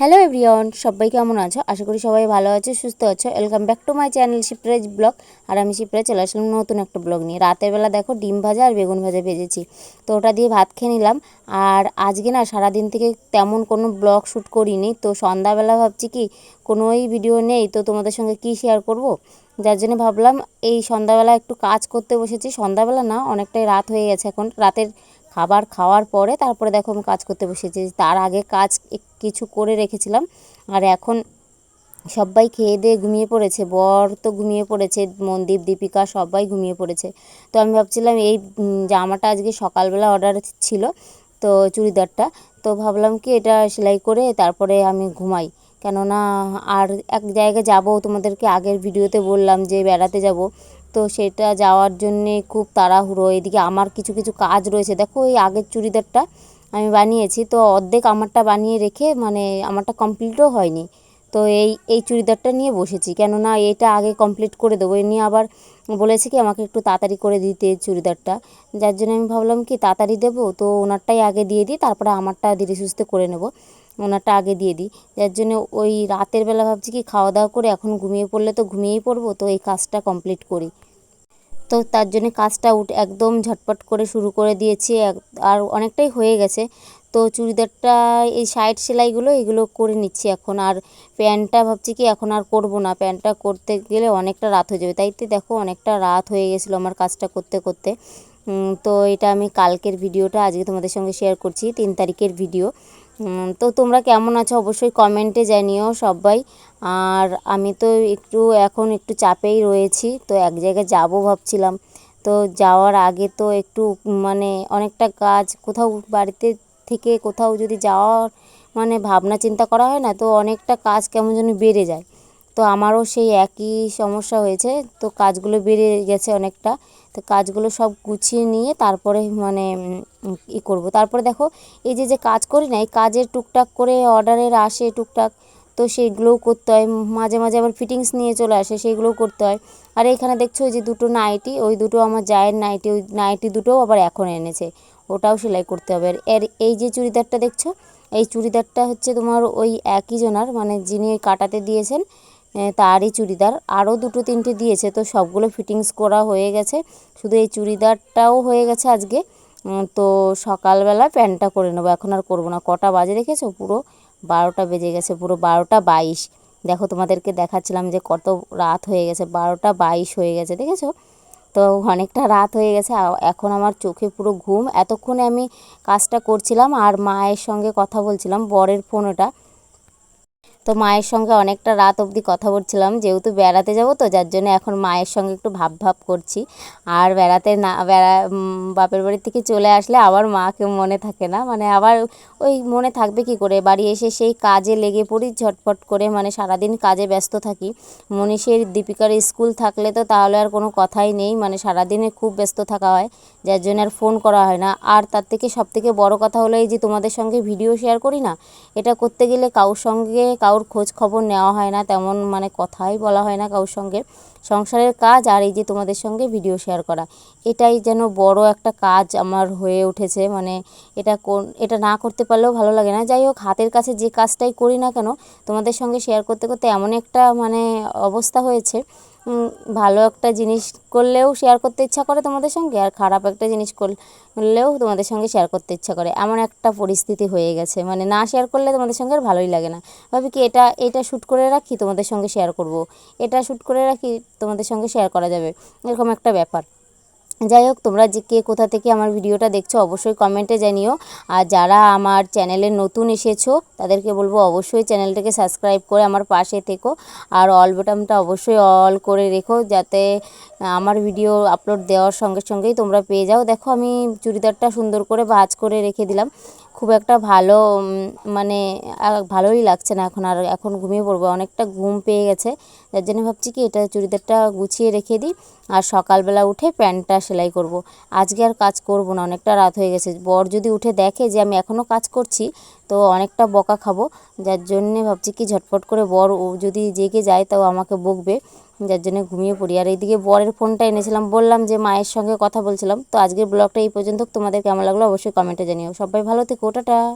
Hello everyone সবাই কেমন আছো? আশা করি সবাই ভালো আছো, সুস্থ আছো। Welcome back to my channel Shipra's blog আর আমি শিপ্রাই চলে আসলাম নতুন একটা ব্লগ নিয়ে। রাতের বেলা দেখো ডিম ভাজা আর বেগুন ভাজা ভেজেছি। তো ওটা দিয়ে ভাত খেয়ে নিলাম। আর আজকে না সারাদিন থেকে তেমন কোনো ব্লগ শ্যুট করিনি। তো সন্ধ্যাবেলা ভাবছি কি কোনোই ভিডিও নেই। তো তোমাদের সঙ্গে কি শেয়ার করব? যার জন্য ভাবলাম, এই সন্ধ্যাবেলা একটু কাজ করতে বসেছি। সন্ধ্যাবেলা না, অনেকটাই রাত হয়ে গেছে এখন। রাতের খাবার খাওয়ার পরে তারপরে দেখো আমি কাজ করতে বসেছি। তার আগে কাজ কিছু করে রেখেছিলাম। আর এখন সবাই খেয়ে দিয়ে ঘুমিয়ে পড়েছে। বর তো ঘুমিয়ে পড়েছে, মনদীপ, দীপিকা সবাই ঘুমিয়ে পড়েছে। তো আমি ভাবছিলাম এই জামাটা আজকে সকালবেলা অর্ডার ছিল, তো চুড়িদারটা। তো ভাবলাম কি এটা সেলাই করে তারপরে আমি ঘুমাই। কেননা আর এক জায়গায় যাব, তোমাদেরকে আগের ভিডিওতে বললাম যে বেড়াতে যাব। তো সেটা যাওয়ার জন্যে খুব তাড়াহুড়ো। এদিকে আমার কিছু কিছু কাজ রয়েছে। দেখো ওই আগের চুড়িদারটা আমি বানিয়েছি। তো অর্ধেক আমারটা বানিয়ে রেখে মানে আমারটা কমপ্লিটও হয়নি। তো এই এই চুড়িদারটা নিয়ে বসেছি। কেননা এটা আগে কমপ্লিট করে দেবো। এ নিয়ে আবার বলেছে কি, আমাকে একটু তাড়াতাড়ি করে দিতে চুড়িদারটা। যার জন্য আমি ভাবলাম কি, তাড়াতাড়ি দেবো? তো ওনারটাই আগে দিয়ে দিই, তারপরে আমারটা ধীরে সুস্থে করে নেব। ওনারটা আগে দিয়ে দিই। যার জন্য ওই রাতের বেলা ভাবছি কি, খাওয়া দাওয়া করে এখন ঘুমিয়ে পড়লে তো ঘুমিয়েই পড়ব। তো এই কাজটা কমপ্লিট করি। তো তার জন্য কাজটা উঠ, একদম ঝটপট করে শুরু করে দিয়েছি আর অনেকটাই হয়ে গেছে। তো চুড়িদারটা, এই সাইড সেলাইগুলো, এগুলো করে নিচ্ছি এখন। আর প্যান্টটা ভাবছি কি, এখন আর করব না। প্যান্টটা করতে গেলে অনেকটা রাত হয়ে যাবে। তাই তো দেখো, অনেকটা রাত হয়ে গেছিল আমার কাজটা করতে করতে। তো এটা আমি কালকের ভিডিওটা আজকে তোমাদের সঙ্গে শেয়ার করছি, তিন তারিখের ভিডিও। তো তোমরা কেমন আছো অবশ্যই কমেন্টে জানিও সবাই। আর আমি তো একটু এখন একটু চাপেই রয়েছি, তো এক জায়গায় যাব ভাবছিলাম। তো যাওয়ার আগে তো একটু মানে অনেকটা কাজ, কোথাও বাড়িতে থেকে কোথাও যদি যাওয়ার মানে ভাবনা চিন্তা করা হয় না, তো অনেকটা কাজ কেমন যেন বেড়ে যায়। তো আমারও সেই একই সমস্যা হয়েছে, তো কাজগুলো বেড়ে গেছে অনেকটা। কাজগুলো সব গুছিয়ে নিয়ে তারপরে মানে ই করব। তারপরে দেখো এই যে যে কাজ করি না, এই কাজের টুকটাক করে অর্ডারের আসে টুকটাক, তো সেইগুলোও করতে হয়। মাঝে মাঝে আবার ফিটিংস নিয়ে চলে আসে, সেইগুলোও করতে হয়। আর এখানে দেখছ ওই যে দুটো নাইটি, ওই দুটো আমার জায়ের নাইটি, ওই নাইটি দুটোও আবার এখন এনেছে। ওটাও সেলাই করতে হবে। আর এর, এই যে চুড়িদারটা দেখছ, এই চুড়িদারটা হচ্ছে তোমার ওই একই জনার মানে যিনি কাটাতে দিয়েছেন তারই চুড়িদার। আরও দুটো তিনটে দিয়েছে, তো সবগুলো ফিটিংস করা হয়ে গেছে। শুধু এই চুড়িদারটাও হয়ে গেছে আজকে। তো সকালবেলা প্যান্টটা করে নেব, এখন আর করব না। কটা বাজে রেখেছো পুরো বারোটা বেজে গেছে, পুরো বারোটা বাইশ। দেখো, তোমাদেরকে দেখাচ্ছিলাম যে কত রাত হয়ে গেছে, বারোটা বাইশ হয়ে গেছে, দেখেছ? তো অনেকটা রাত হয়ে গেছে এখন আমার চোখে পুরো ঘুম। এতক্ষণে আমি কাজটা করছিলাম, আর মায়ের সঙ্গে কথা বলছিলাম, বরের ফোন ওটা। তো মায়ের সঙ্গে অনেকটা রাত অবধি কথা বলছিলাম, যেহেতু বেড়াতে যাব তো, যার জন্য এখন মায়ের সঙ্গে একটু ভাব ভাব করছি। আর বেড়াতে না, বেড়া বাপের বাড়ি থেকে চলে আসলে আবার মাকে মনে থাকে না মানে আবার ওই মনে থাকবে কি করে? বাড়ি এসে সেই কাজে লেগে পড়ি, ঝটপট করে মানে সারাদিন কাজে ব্যস্ত থাকি। মনীষের দীপিকার স্কুল থাকলে তো তাহলে আর কোনো কথাই নেই মানে সারাদিনে খুব ব্যস্ত থাকা হয়, যার জন্য আর ফোন করা হয় না। আর তার থেকে সব থেকে বড় কথা হলো এই যে তোমাদের সঙ্গে ভিডিও শেয়ার করি না, এটা করতে গেলে কারোর সঙ্গে, কারোর খোঁজ খবর নেওয়া হয় না, তেমন মানে কথাই বলা হয় না কারোর সঙ্গে। সংসারের কাজ আর এই যে তোমাদের সঙ্গে ভিডিও শেয়ার করা, এটাই যেন বড় একটা কাজ আমার হয়ে উঠেছে। মানে এটা কোন, এটা না করতে পারলেও ভালো লাগে না। যাই হোক, হাতের কাছে যে কাজটাই করি না কেন, তোমাদের সঙ্গে শেয়ার করতে করতে এমন একটা মানে অবস্থা হয়েছে ভালো একটা জিনিস করলেও শেয়ার করতে ইচ্ছা করে তোমাদের সঙ্গে আর খারাপ একটা জিনিস করলেও তোমাদের সঙ্গে শেয়ার করতে ইচ্ছা করে। এমন একটা পরিস্থিতি হয়ে গেছে। মানে না শেয়ার করলে তোমাদের সঙ্গে আর ভালোই লাগে না। ভাবি কি এটা এটা শ্যুট করে রাখি তোমাদের সঙ্গে শেয়ার করব? এটা শ্যুট করে রাখি তোমাদের সঙ্গে শেয়ার করা যাবে? এরকম একটা ব্যাপার। যাই হোক, তোমরা যে কে কোথা থেকে আমার ভিডিওটা দেখছ, অবশ্যই কমেন্টে জানিও। আর যারা আমার চ্যানেলে নতুন এসেছ, তাদেরকে বলব অবশ্যই চ্যানেলটাকে সাবস্ক্রাইব করে আমার পাশে থেকো। আর অল বাটনটা অবশ্যই অল করে রেখো, যাতে আমার ভিডিও আপলোড দেওয়ার সঙ্গে সঙ্গেই তোমরা পেয়ে যাও। দেখো, আমি চুড়িদারটা সুন্দর করে ভাজ করে রেখে দিলাম। খুব একটা ভালো মানে ভালোই লাগছে না এখন। আর এখন ঘুমিয়ে পড়ব, অনেকটা ঘুম পেয়ে গেছে। যার জন্য ভাবছি কি, এটা চুড়িদারটা গুছিয়ে রেখে দিই আর সকালবেলা উঠে প্যান্টটা সেলাই করব। আজকে আর কাজ করব না, অনেকটা রাত হয়ে গেছে। বর যদি উঠে দেখে যে আমি এখনও কাজ করছি তো অনেকটা বকা খাব। যার জন্যে ভাবছি কি ঝটপট করে বর ও যদি জেগে যায় তাও আমাকে বকবে। যার জন্যে ঘুমিয়ে পড়ি। আর এইদিকে বরের ফোনটা এনেছিলাম। বললাম যে মায়ের সঙ্গে কথা বলছিলাম। তো আজকের ব্লগটা এই পর্যন্ত। তোমাদের কেমন লাগল অবশ্যই কমেন্টে জানিও। সবাই ভালো থেকো। টাটা।